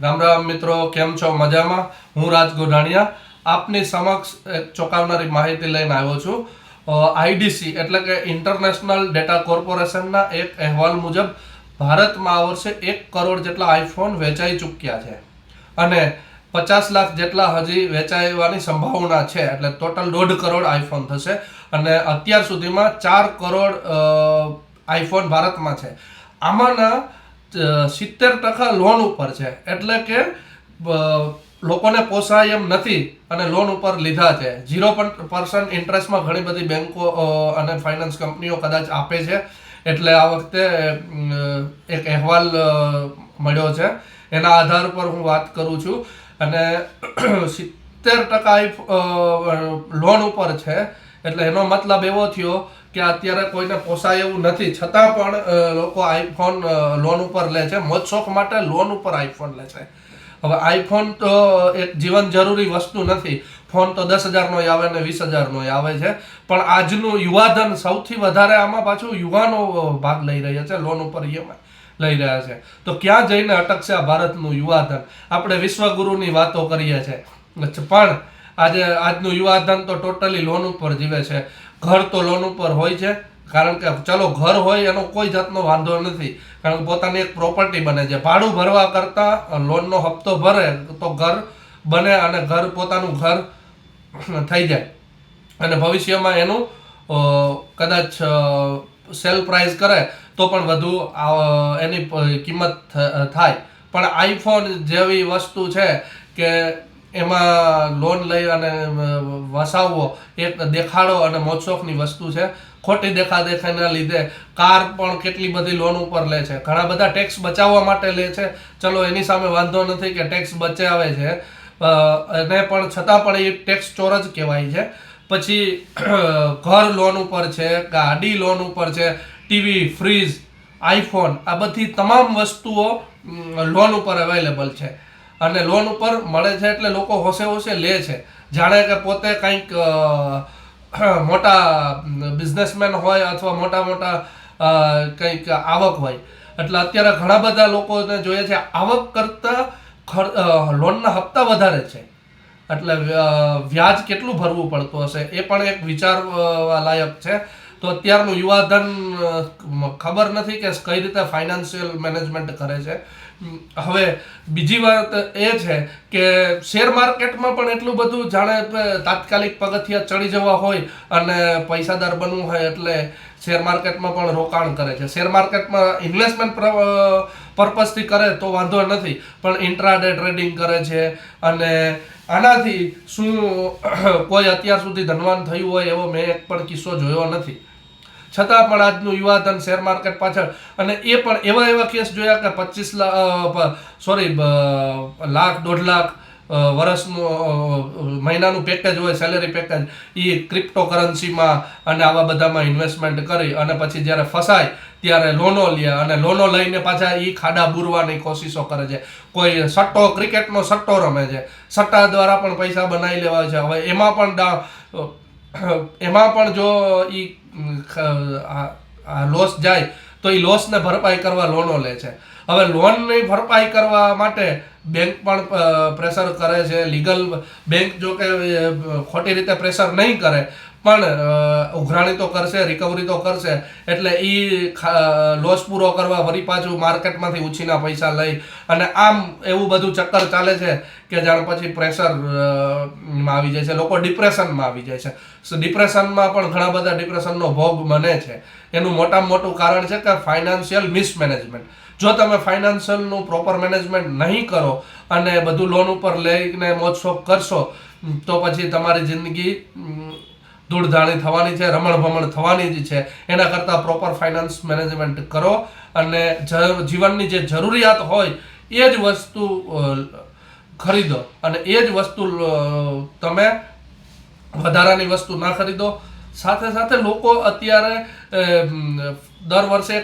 રામ રામ મિત્રો, કેમ છો? મજામાં? હું રાજ ગોઢાણીયા. આપની સમક્ષ ચોંકાવનારી માહિતી લઈને આવ્યો છું. આઈડીસી એટલે કે ઇન્ટરનેશનલ ડેટા કોર્પોરેશનના એક અહેવાલ મુજબ ભારતમાં આ વર્ષે એક કરોડ જેટલા આઈફોન વેચાઈ ચૂક્યા છે. અને પચાસ લાખ જેટલા હજી વેચાવાની સંભાવના છે. એટલે ટોટલ દોઢ કરોડ આઈફોન થશે અને અત્યાર સુધીમાં ચાર કરોડ આઈફોન ભારતમાં છે. આમાંના સિત્તેર ટકા લોન ઉપર છે. એટલે કે લોકોને પોસાય એમ નથી અને લોન ઉપર લીધા છે. ઝીરો પર્સન્ટ ઇન્ટરેસ્ટમાં ઘણી બધી બેંકો અને ફાઇનાન્સ કંપનીઓ કદાચ આપે છે. એટલે આ વખતે એક અહેવાલ મળ્યો છે. એના આધાર પર હું વાત કરું છું. અને સિત્તેર ટકા લોન ઉપર છે. એટલે એનો મતલબ એવો થયો કે અત્યારે કોઈને પોસાય એવું નથી. છતાં પણ લોકો આઈફોન લોન ઉપર લે છે. મોજશોખ માટે લોન ઉપર આઈફોન લે છે. હવે આઈફોન તો એક જીવન જરૂરી વસ્તુ નથી. ફોન તો દસ હજારનો આવે ને વીસ હજારનો આવે છે. પણ આજનું યુવાધન સૌથી વધારે આમાં પાછું યુવાનો ભાગ લઈ રહ્યા છે લોન ઉપર ઈએમઆઈ લઈ રહ્યા છે. તો ક્યાં જઈને અટકશે આ ભારતનું યુવાધન? આપણે વિશ્વગુરુની વાતો કરીએ છીએ. પણ આજે આજનું યુવાધન તો ટોટલી લોન ઉપર જીવે છે. ઘર તો લોન ઉપર હોય છે, કારણ કે ચલો ઘર હોય એનો કોઈ જાતનો વાંધો નથી, કારણ કે પોતાની એક પ્રોપર્ટી બને છે. ભાડું ભરવા કરતાં લોનનો હપ્તો ભરે તો ઘર બને અને ઘર પોતાનું ઘર થઈ જાય. અને ભવિષ્યમાં એનું કદાચ સેલ પ્રાઇસ કરે તો પણ વધુ એની કિંમત થાય. પણ આઈફોન જેવી વસ્તુ છે કે એમાં લોન લઈ અને વસાવવો એક દેખાડો અને મોજશોખની વસ્તુ છે. ખોટી દેખા દેખાના લીધે કાર પણ કેટલી બધી લોન ઉપર લે છે. ઘણા બધા ટેક્સ બચાવવા માટે લે છે. ચલો, એની સામે વાંધો નથી કે ટેક્સ બચાવે છે. અને પણ છતાં પણ એ ટેક્સ ચોર જ કહેવાય છે. પછી ઘર લોન ઉપર છે, ગાડી લોન ઉપર છે, ટીવી, ફ્રીજ, આઈફોન આ બધી તમામ વસ્તુઓ લોન ઉપર અવેલેબલ છે. અને લોન ઉપર મળે છે એટલે લોકો હોશે હોશે લે છે. જાણે કે પોતે કંઈક મોટા બિઝનેસમેન હોય અથવા મોટા મોટા કંઈક આવક હોય. એટલે અત્યારે ઘણા બધા લોકોને જોઈએ છે આવક કરતાં લોનના હપ્તા વધારે છે. એટલે વ્યાજ કેટલું ભરવું પડતું હશે એ પણ એક વિચારવા લાયક છે. તો અત્યારનું યુવાધન ખબર નથી કે કઈ રીતે ફાઇનાન્શિયલ મેનેજમેન્ટ કરે છે. હવે બીજી વાત એ છે કે શેર માર્કેટમાં પણ એટલું બધું જાણે તાત્કાલિક પગથિયા ચડી જવા હોય અને પૈસાદાર બનવું હોય એટલે શેર માર્કેટમાં પણ રોકાણ કરે છે. શેર માર્કેટમાં ઇન્વેસ્ટમેન્ટ પર્પઝથી કરે તો વાંધો નથી, પણ ઇન્ટ્રાડે ટ્રેડિંગ કરે છે અને આનાથી શું કોઈ અત્યાર સુધી ધનવાન થયું હોય એવો મેં એક પણ કિસ્સો જોયો નથી. છતાં પણ આજનું યુવાધન શેર માર્કેટ પાછળ. અને એ પણ એવા એવા કેસ જોયા કે પચીસ લાખ સોરી લાખ, દોઢ લાખ વર્ષનું મહિનાનું પેકેજ હોય સેલેરી પેકેજ એ ક્રિપ્ટો કરન્સીમાં અને આવા બધામાં ઇન્વેસ્ટમેન્ટ કરી અને પછી જ્યારે ફસાય, ત્યારે લોનો લે અને લોનો લઈને પાછા એ ખાડા બુરવાની કોશિશો કરે છે. કોઈ સટ્ટો ક્રિકેટનો સટ્ટો રમે છે. સટ્ટા દ્વારા પણ પૈસા બનાવી લેવા છે. હવે એમાં પણ એમાં પણ જો એ લોસ જાય, તો એ લોસને ભરપાઈ કરવા લોનો લે છે. હવે લોનની ભરપાઈ કરવા માટે બેંક પણ પ્રેશર કરે છે. લીગલ બેંક જો કે ખોટી રીતે પ્રેશર નહીં કરે પણ ઉઘરાણી તો કરશે રિકવરી તો કરશે. એટલે એ લોસ પૂરો કરવા ફરી પાછું માર્કેટમાંથી ઉછીના પૈસા લઈ. અને આમ એવું બધું ચક્કર ચાલે છે કે જાણ પછી પ્રેશરમાં આવી જાય છે. લોકો ડિપ્રેશનમાં આવી જાય છે. ડિપ્રેશનમાં પણ ઘણા બધા ડિપ્રેશનનો ભોગ બને છે. એનું મોટામાં મોટું કારણ છે કે ફાઇનાન્શિયલ મિસમેનેજમેન્ટ જો તમે ફાઇનાન્શિયલનું પ્રોપર મેનેજમેન્ટ નહીં કરો અને બધું લોન ઉપર લઈને મોજ શોખ કરશો, તો પછી તમારી જિંદગી ઉમ, થવાની છે રમણ ભમણ થવાની જ છે. એના કરતાં પ્રોપર ફાઇનાન્સ મેનેજમેન્ટ કરો અને જીવનની જે જરૂરિયાત હોય એ જ વસ્તુ ખરીદો. અને એ જ વસ્તુ તમે વધારાની વસ્તુ ના ખરીદો. સાથે સાથે લોકો અત્યારે દર વર્ષે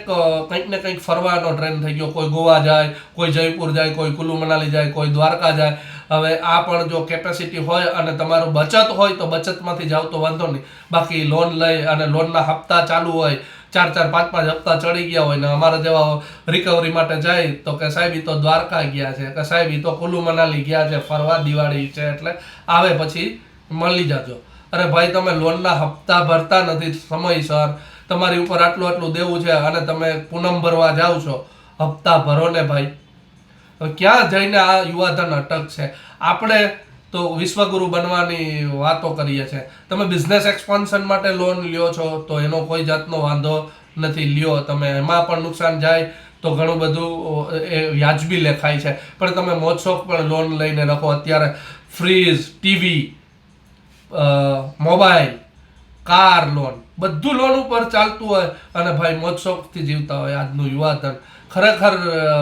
કંઈક ને કંઈક ફરવાનો ટ્રેન્ડ થઈ ગયો. કોઈ ગોવા જાય કોઈ જયપુર જાય કોઈ કુલુ મનાલી જાય કોઈ દ્વારકા જાય. હવે આ પણ જો કેપેસિટી હોય અને તમારું બચત હોય તો બચતમાંથી જાવ તો વાંધો નહીં. બાકી લોન લઈ અને લોનના હપ્તા ચાલુ હોય, ચાર ચાર, પાંચ પાંચ હપ્તા ચડી ગયા હોય ને અમારા જેવા રિકવરી માટે જાય તો કે સાહેબ એ તો દ્વારકા ગયા છે, કે સાહેબ એ તો કુલુ મનાલી ગયા છે, ફરવા દિવાળી છે એટલે આવે પછી મળી જાજો. અરે ભાઈ તમે લોનના હપ્તા ભરતા નથી સમયસર તમારી ઉપર આટલું આટલું દેવું છે અને તમે પૂનમ ભરવા જાઓ છો. હપ્તા ભરો ને ભાઈ. ક્યાં જઈને આ યુવાધન અટક છે? આપણે તો વિશ્વગુરુ બનવાની વાતો કરીએ છીએ. તમે બિઝનેસ એક્સપાન્શન માટે લોન લ્યો છો, તો એનો કોઈ જાતનો વાંધો નથી. લ્યો, તમે એમાં પણ નુકસાન જાય તો ઘણું બધું એ વ્યાજબી લેખાય છે. પણ તમે મોજશોખ પણ લોન લઈને રાખો. અત્યારે fridge TV mobile car loan. બધું લોન ઉપર ચાલતું હોય અને ભાઈ મોજશોખથી જીવતા હોય આજનું યુવાધન. ખરેખર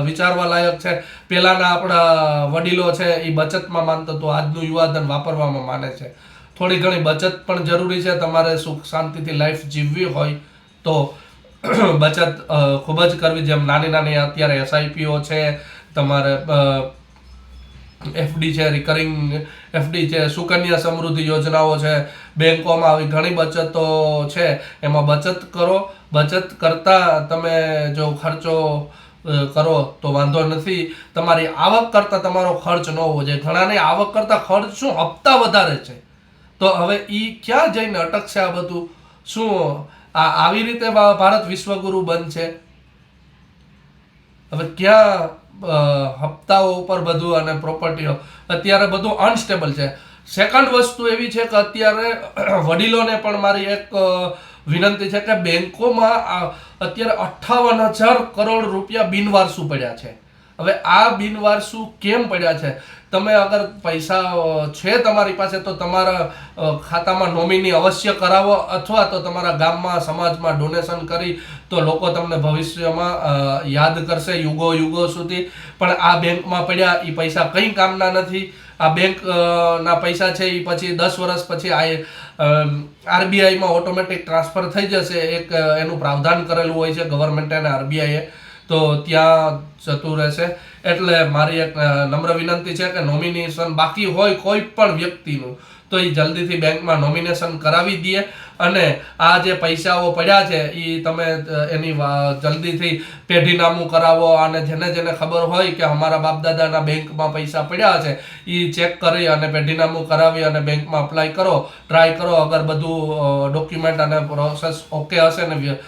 વિચારવા લાયક છે. પહેલાના આપણા વડીલો છે એ બચતમાં માનતો તો આજનું યુવાધન વાપરવામાં માને છે. થોડી ઘણી બચત પણ જરૂરી છે. તમારે સુખ શાંતિથી લાઈફ જીવવી હોય તો બચત ખૂબ જ કરવી. જેમ નાની નાની અત્યારે એસઆઈપીઓ છે, તમારે એફડી છે રિકરિંગ એફડી છે, સુકન્યા સમૃદ્ધિ યોજનાઓ છે, બેંકોમાં આવી ઘણી બચતો છે. એમાં બચત કરો, બચત કરતા તમે જો ખર્ચો કરો તો વાંધો નથી. તમારી આવક કરતાં તમારો ખર્ચ ન હોવો જોઈએ. ઘણાની આવક કરતાં ખર્ચ શું? હપ્તા વધારે છે. તો હવે એ ક્યાં જઈને અટકશે આ બધું? શું આ આવી રીતે ભારત વિશ્વગુરુ બનશે? હવે ક્યાં હપ્તાઓ ઉપર બધું અને પ્રોપર્ટીઓ અત્યારે બધું અનસ્ટેબલ છે. સેકન્ડ વસ્તુ એવી છે કે અત્યારે વડીલોને પણ મારી એક વિનંતી છે કે બેન્કોમાં અત્યારે અઠ્ઠાવન હજાર કરોડ રૂપિયા બિનવારસુ પડ્યા છે. હવે આ બિનવારસુ કેમ પડ્યા છે? તમે અગર પૈસા છે તમારી પાસે તો તમારા ખાતામાં નોમિની અવશ્ય કરાવો અથવા તો તમારા ગામમાં, સમાજમાં ડોનેશન કરી તો લોકો તમને ભવિષ્યમાં યાદ કરશે યુગો યુગો સુધી. પણ આ બેંકમાં પડ્યા એ પૈસા કંઈ કામના નથી. આ બેંક ના પૈસા છે એ પછી દસ વર્ષ પછી આ આરબીઆઈમાં ઓટોમેટિક ટ્રાન્સફર થઈ જશે. એક એનું પ્રાવધાન કરેલું હોય છે ગવર્મેન્ટ અને આરબીઆઈએ. તો ત્યાં જતું રહેશે. એટલે મારી એક નમ્ર વિનંતી છે કે નોમિનેશન બાકી હોય કોઈ પણ વ્યક્તિનું તો એ જલ્દીથી બેંકમાં નોમિનેશન કરાવી દઈએ. અને આ જે પૈસાઓ પડ્યા છે એ તમે એની જલ્દીથી પેઢીનામું કરાવો. અને જેને જેને ખબર હોય કે અમારા બાપદાદાના બેંકમાં પૈસા પડ્યા છે એ ચેક કરી અને પેઢીનામું કરાવી અને બેંકમાં અપ્લાય કરો. ટ્રાય કરો, અગર બધું ડોક્યુમેન્ટ અને પ્રોસેસ ઓકે હશે ને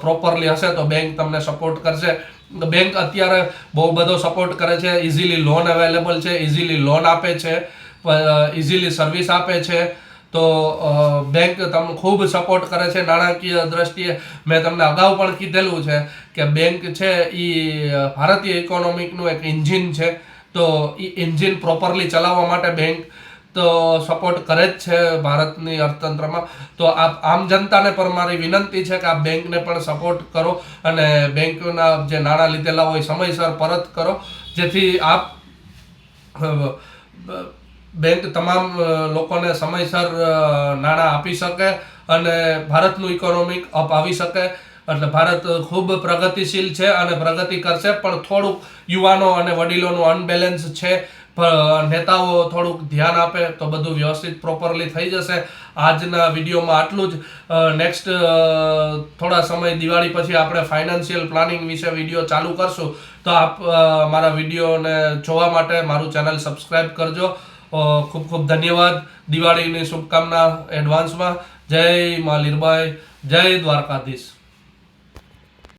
પ્રોપરલી હશે તો બેંક તમને સપોર્ટ કરશે. બેંક અત્યારે બહુ બધો સપોર્ટ કરે છે. ઇઝીલી લોન અવેલેબલ છે ઇઝીલી લોન આપે છે. ઇઝીલી સર્વિસ આપે છે. તો બેંક તમને ખૂબ સપોર્ટ કરે છે. નાણાકીય દ્રષ્ટિએ મેં તમને અગાઉ પણ કીધેલું છે કે બેંક છે એ ભારતીય ઇકોનોમિકનું એક એન્જિન છે. તો એ એન્જિન પ્રોપરલી ચલાવવા માટે બેંક તો સપોર્ટ કરે જ છે ભારતની અર્થતંત્રમાં. તો આપ, આમ જનતાને પણ મારી વિનંતી છે કે આ બેંકને પણ સપોર્ટ કરો અને બેંકના જે નાણાં લીધેલા હોય સમયસર પરત કરો. જેથી આપ બેંક તમામ લોકોને સમયસર નાણાં આપી શકે અને ભારતનું ઇકોનોમિક અપ આવી શકે. એટલે ભારત ખૂબ પ્રગતિશીલ છે અને પ્રગતિ કરશે, પણ થોડુંક યુવાનો અને વડીલોનું અનબેલેન્સ છે. નેતાઓ થોડુંક ધ્યાન આપે તો બધું વ્યવસ્થિત પ્રોપરલી થઈ જશે. આજના વિડીયોમાં આટલું જ. નેક્સ્ટ થોડા સમય દિવાળી પછી આપણે ફાઇનાન્શિયલ પ્લાનિંગ વિશે વીડિયો ચાલુ કરશું. તો આપ મારા વિડીયોને જોવા માટે મારું ચેનલ સબસ્ક્રાઈબ કરજો. ખૂબ ખૂબ ધન્યવાદ દિવાળીની શુભકામના એડવાન્સમાં જય મા લીરબાઈ જય દ્વારકાધીશ.